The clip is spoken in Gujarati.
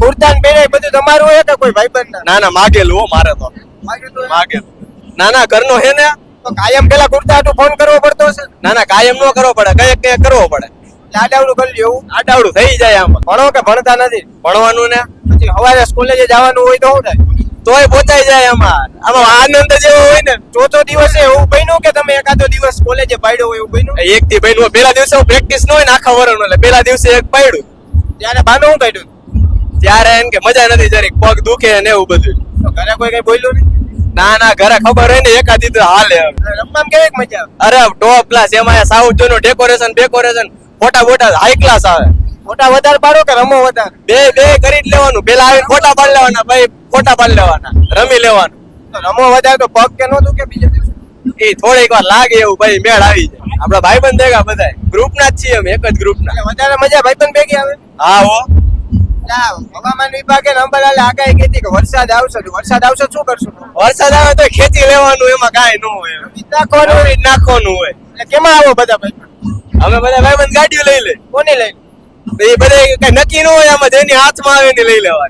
કુર્તા ને પહેરે બધું તમારું હોય કે કોઈ ભાઈબંધ ના ના માગેલું હો મારે તો. માગેલું. ના ના ઘરનો હે ને? તો કાયમ પેલા કુર્તા હાટુ ફોન કરવો પડતો હશે? ના ના કાયમ નો કરવો પડે કંઈક કંઈક કરવો પડે. લાડાવડું કરી આડાવડું થઈ જાય આમ. ભણો કે ભણતા નથી? ભણવાનું ને? પછી સવારે કોલેજે જવાનું હોય તો થાય? તોય પોચાઈ જાય આમાં. આમાં આનંદ જેવો હોય ને? ચોથો દિવસે એવું બન્યું કે તમે એકાદો દિવસ કોલેજે પાડ્યો હોય એવું બન્યું? એક થી ભાઈ પેલા દિવસે પ્રેક્ટિસ ન હોય ને આખા વરણ એટલે પેલા દિવસે એક પાડ્યું. ત્યારે બાનું હું કાઢ્યું ત્યારે એમ કે મજા નથી જરીક પગ દુખે ને એવું બધું. ઘરે કોઈ કઈ બોલ્યું નહીં? ના ના ઘરે ખબર હોય ને એકાદી તો હાલે રમવામાં કેવી મજા અરે ટોપ ક્લાસ એમાં સાઉથનું ડેકોરેશન ડેકોરેશન ફોટા ફોટા હાઈ ક્લાસ આવે. ફોટા વધારે પાડો કે રમો વધારે? બે બે કરી જ લેવાનું. પેલા આવીને ફોટા પાડી લેવાના ભાઈ ફોટા પાડી લેવાના. રમી લેવાનું. રમો વધારે તો પગ કે નો દુખે બીજા દિવસે? એ થોડીક વાર લાગે એવું ભાઈ મેળ આવી જાય. આપડા ભાઈબંધ ભેગા બધા ગ્રુપ ના જ છીએ અમે એક જ ગ્રુપ ના. વધારે મજા ભાઈબંધ ભેગી આવે? હા હો. હવામાન વિભાગે નંબર આલે આગાહી કીધી કે વરસાદ આવશે વરસાદ આવશે શું કરશું? વરસાદ આવે તો ખેતી લેવાનું એમાં કાંઈ ન હોય. નાખવાનું? હોય. નાખવાનું હોય. એટલે કેમાં આવો બધા ભાઈ? અમે બધા ભાઈબંધ ગાડીઓ લઈ લે. કોની લઈ? એ બધા કઈ નક્કી ન હોય આમાં જેની હાથમાં આવે ને લઈ લેવાની.